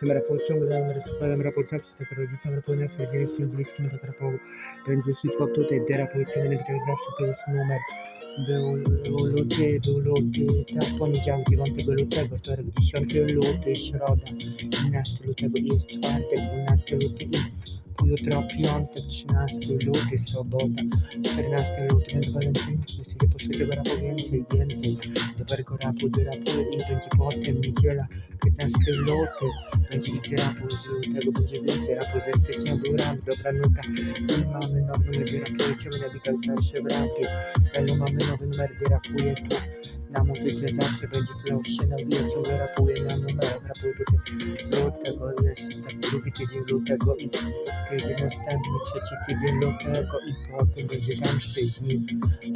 Tym raport ciągle raport zawsze, tak rodzicom rapuję zawsze, dzielę bliskim, tak rapował. Będzie hip-hop tutaj, de rapuje ciągle, tak zawsze to jest numer. Był luty, był luty, tak poniedziałek 9 lutego, wtorek 10 luty, środa 11 lutego jest czwartek 12 luty jutro piątek 13 luty, sobota 14 luty, więc walentynki, właściwie poszły tego rapu więcej, więcej, dobrego rapu, do rapu i będzie potem niedziela 15 luty, będzie więcej rapu z lutego, będzie więcej rapu ze stycznia, był rap, dobra nuta. I mamy nowy numer, gdzie rapuje ciągle nabitał zawsze w rapie, Elo mamy nowy numer, rapuje tu na muzyce zawsze będzie flow się nabija, ciągle rapuje na numerach, rapuje tutaj z lutego, jest tak drugi tydzień lutego i tydzień następny, trzeci tydzień lutego i potem będzie tam 6 dni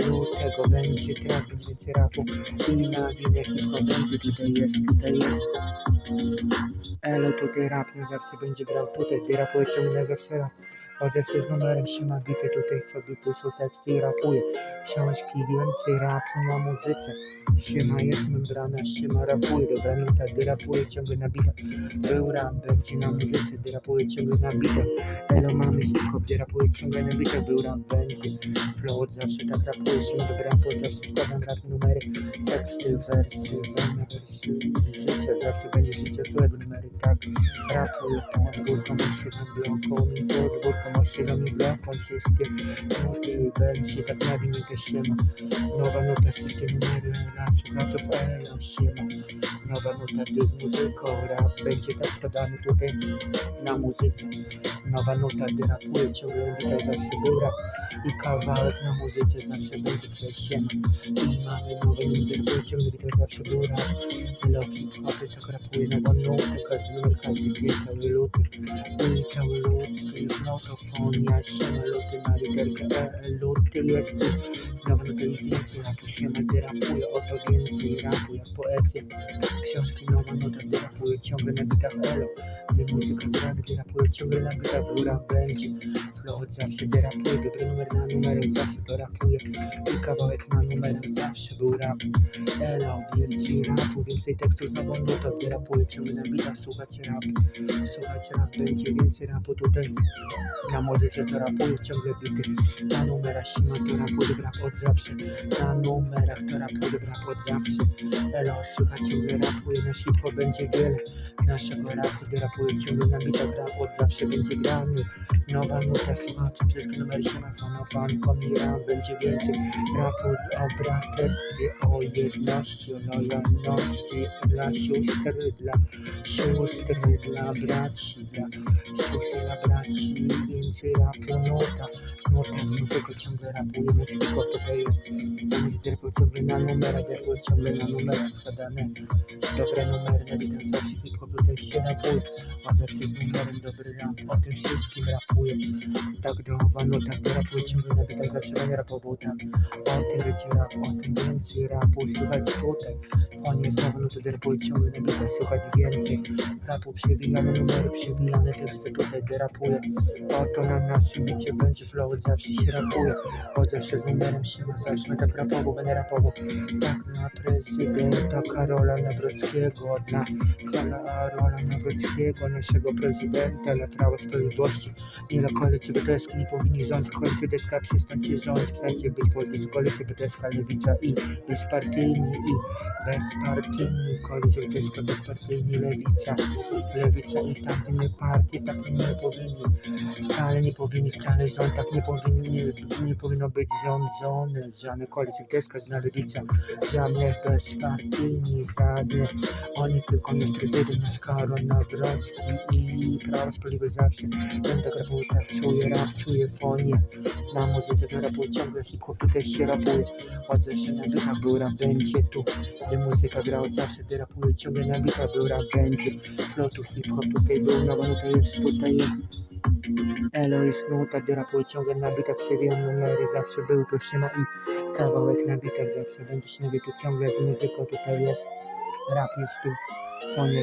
lutego, będzie będzie więcej rapu i na winę hip-hop będzie tutaj jest, tutaj jest. Elo tutaj rap na zawsze będzie grał tutaj, gdy rapuje ciągle zawsze rap. Zawsze z numerem się ma bity, tutaj sobie piszą teksty i rapuje. Książki, więcej rapu na muzyce. Siema jest membrana, siema rapuje, dobra nuta, gdy rapuje ciągle nabita. Był rap, będzie na muzyce, gdy rapuje ciągle nabita. Elo mamy hip-hop, gdy rapuje ciągle nabita. Był rap, będzie. Flow zawsze tak rapuje, się dobra od zawsze składam rap numery. Teksty, wersy, wolne wersy, życia, zawsze będzie życie, całego numery, tak. Rapuję pod górką, siedem bloką, mi pod górką, osiedem i bloką, wszystkie nuty, będzie tak na minutę siema. Nowa nuta, wszystkie numery dla słuchaczów, elo, siema. Nowa nuta, ty z muzyką, rap będzie tak podany tutaj na muzyce. Nowa nuta, gdy rapuje, ciągle tutaj zawsze był rap i kawałek na muzyce zawsze będzie tutaj siema. I mamy nowy numer, który ciągle tutaj zawsze był rap. Loki, hopy, tak rapuje nową nutę, każdy numer, każdy dzień, cały luty. I cały luty, notofonia, siema, luty na literkę E, luty jest tu. Nowa nuta i więcej rapu, siema, gdy rapuje, oto więcej rapu, jak poezja. Książki, nowa nuta, gdy rapuje, ciągle na bitach elo. Gdy muzyka gra, gdy rapuje, ciągle na bitach góra będzie. Flow od zawsze, gdy rapuje, dobry numer na numerek, zawsze to rapuje. I kawałek na numerach, zawsze był rap. Elo, więcej rapu, więcej tekstów, nową nutą, gdy rapuje, ciągle na bitach, słuchać rap. Słuchać rap, będzie więcej rapu tutaj. Na muzyce to rapuje, ciągle bity. Na numerach siema to rapuje, rap od zawsze. Na numerach to rapuje, rap od zawsze. Elo, słuchać ciągle rapuje, na hip będzie wiele. Naszego rapu, gdy rapuje, ciągle na bitach, rap od zawsze będzie grany. Nowa nuta, słuchaczem, wszystkie numery siema, fanowany, komira, będzie więcej. Rapu o braterstwie, o jedności, o lojalności dla sióstr, dla sióstr, dla braci, dla sióstr, dla braci, więcej rapu, nuta, nuta, muzyka ciągle rapuje, szybko tutaj jest, derwał ciągle na numerach, derwał ciągle na numerach składane, dobre numery, na witam zawsze hip-hop tutaj się rapuje, zawsze z numerem dobry rap, o tym wszystkim rapuje, tak domowa nuta, to rapuje. Ciągle na bitach, zawsze będę rapował tam, o tym będzie rap, o tym więcej rapu, słuchać tutaj, on jest znowu, no to rapuje ciągle na bitach, słuchać więcej, rapu. Przebijane numery, przebijane teksty tutaj, gdy rapuje, oto na naszym bicie będzie flow, zawsze się rapuje, od zawsze z numerem się ma, zawsze tak rapował, będę rapował, tak na prezydenta Karola Nawrockiego, dla Karola Nawrockiego, naszego prezydenta, dla Prawa Sprawiedliwości, nie dla koalicji BTS nie powinni rządzić, koalicja deska przestańcie rządzić, przestańcie być politycy, koalicja BTS, lewica i bezpartyjni i bezpartyjni, koalicja deska bezpartyjni, lewica, lewica i tamte inne partie, tak nie powinni, wcale nie powinni, wcale rząd tak nie powinni, nie, nie powinno być rządzony, żadne koalicja deska, żadna lewica, żadne bezpartyjni, żadne, oni tylko nie prezydent, nasz Karol Nawrocki i Prawo Sprawiedliwość zawsze, ten tak rapuje, tak czuje rap, czuje fonię, na muzyce to rapuje, ciągle hip-hop tutaj się rapuje, od zawsze na bitach był rap, będzie tu, gdy muzyka gra od zawsze, gdy rapuje, ciągle na bitach był rap, będzie, flotu hip-hop tutaj był, nowa nuta jest, tutaj jest, Elo jest nuta, gdy rapuje, ciągle na bitach przewijam numery, zawsze był, to się ma i kawałek na bitach zawsze będzie się nabił, tu ciągle z muzyką tutaj jest, rap jest tu,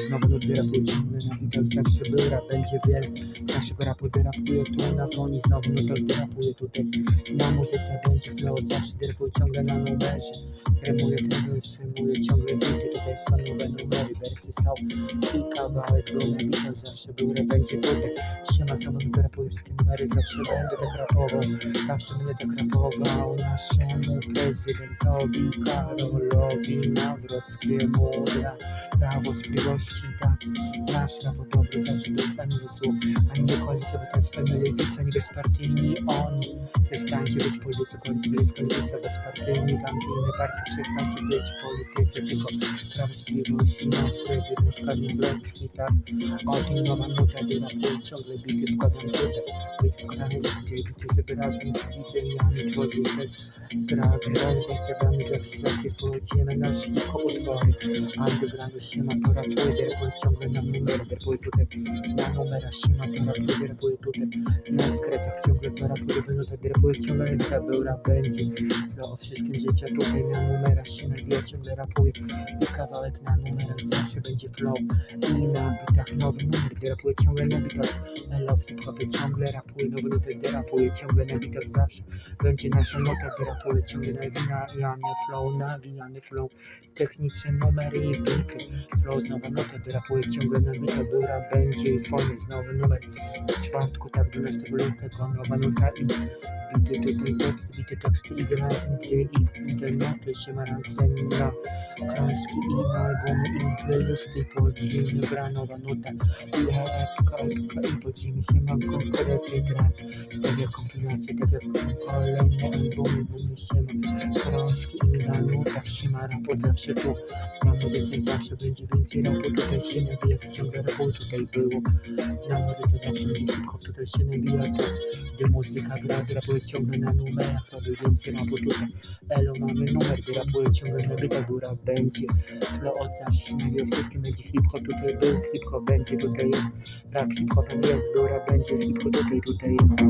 znowu nudy rapuje ciągle na bitach zawsze był rap, będzie wiele naszego rapu derapuje tu na fonie znowu nudy derapuje tutaj. Na muzyce będzie flow zawsze derapuje ciągle na numerze. Rymuję tego i streamuję ciągle bity, tutaj są nowe numery, wersy są i kawałek był na bitach zawsze był rap, będzie tutaj Siema znowu nudy rapuje wszystkie numery, zawsze będę tak rapował. Zawsze będę tak rapował naszemu prezydentowi Karolowi Nawrockiemu. Prawo Sprawiedliwości, tak. Nasz rapotowy zawsze był za zło A nie koalicja, bo to jest pewna lewica, nie bezpartyjni. Oni Przestańcie być w polityce, polityka lewica bezpartyjni. Tamte inne partie, przestańcie być w polityce Tylko Prawo Sprawiedliwości, nasz prezydent Skarbniewski, tak. O tym nowa nuta, rapuje ciągle bity, składam bity Bity składane bity, bity, żeby razem widzeniami tworzył te Grawy, razem zabami, zawsze zawsze pojedziemy na szybko utwory. Underground się ma to rapuje, rapuje ciągle na numer, rapuje tutaj Na numerach się ma to rapuje, rapuje tutaj Na skrecach ciągle to rapuje, będą tak rapuje ciągle jak był rap będzie No o wszystkim życia tutaj na numerach się nabija, ciągle rapuje I kawałek na numerach będzie flow na bitach nowy numer, gdy rapuje ciągle na bitach. Love hip hopie ciągle rapuje, nowy numer, gdy rapuje ciągle na bitach zawsze. Będzie nasza nota, gdy rapuje ciągle nawijany flow, nawijany flow. Techniczne numery i bity Flow znowu nota, gdy rapuje ciągle na bitach. Był rap będzie i fonie, znowu numer. W czwartku, tak 12 lutego, nowa nuta i Bity tutaj teksty, bity teksty i grafiki i te noty się ma razem na krążki i na albumy i playlisty podziemie gra nowa nuta i epka, epka i podziemie się ma konkretnie gra tak jak raport zawsze tu na muzyce zawsze będzie więcej rapu tutaj się nabija, to ciągle rapu tutaj było. Na muzyce zawsze będzie hip-hop tutaj się nabija to gdy muzyka gra, rapuje ciągle na numerach, to by więcej rapu tutaj Elo mamy numer, gdy rapuje ciągle na bitach, góra będzie. Flow od zawsze nabija, wszystkim będzie hip-hop. Tutaj był, hip-hop będzie, tutaj jest Rap hip-hopem jest, góra będzie, hip-hop tutaj, tutaj jest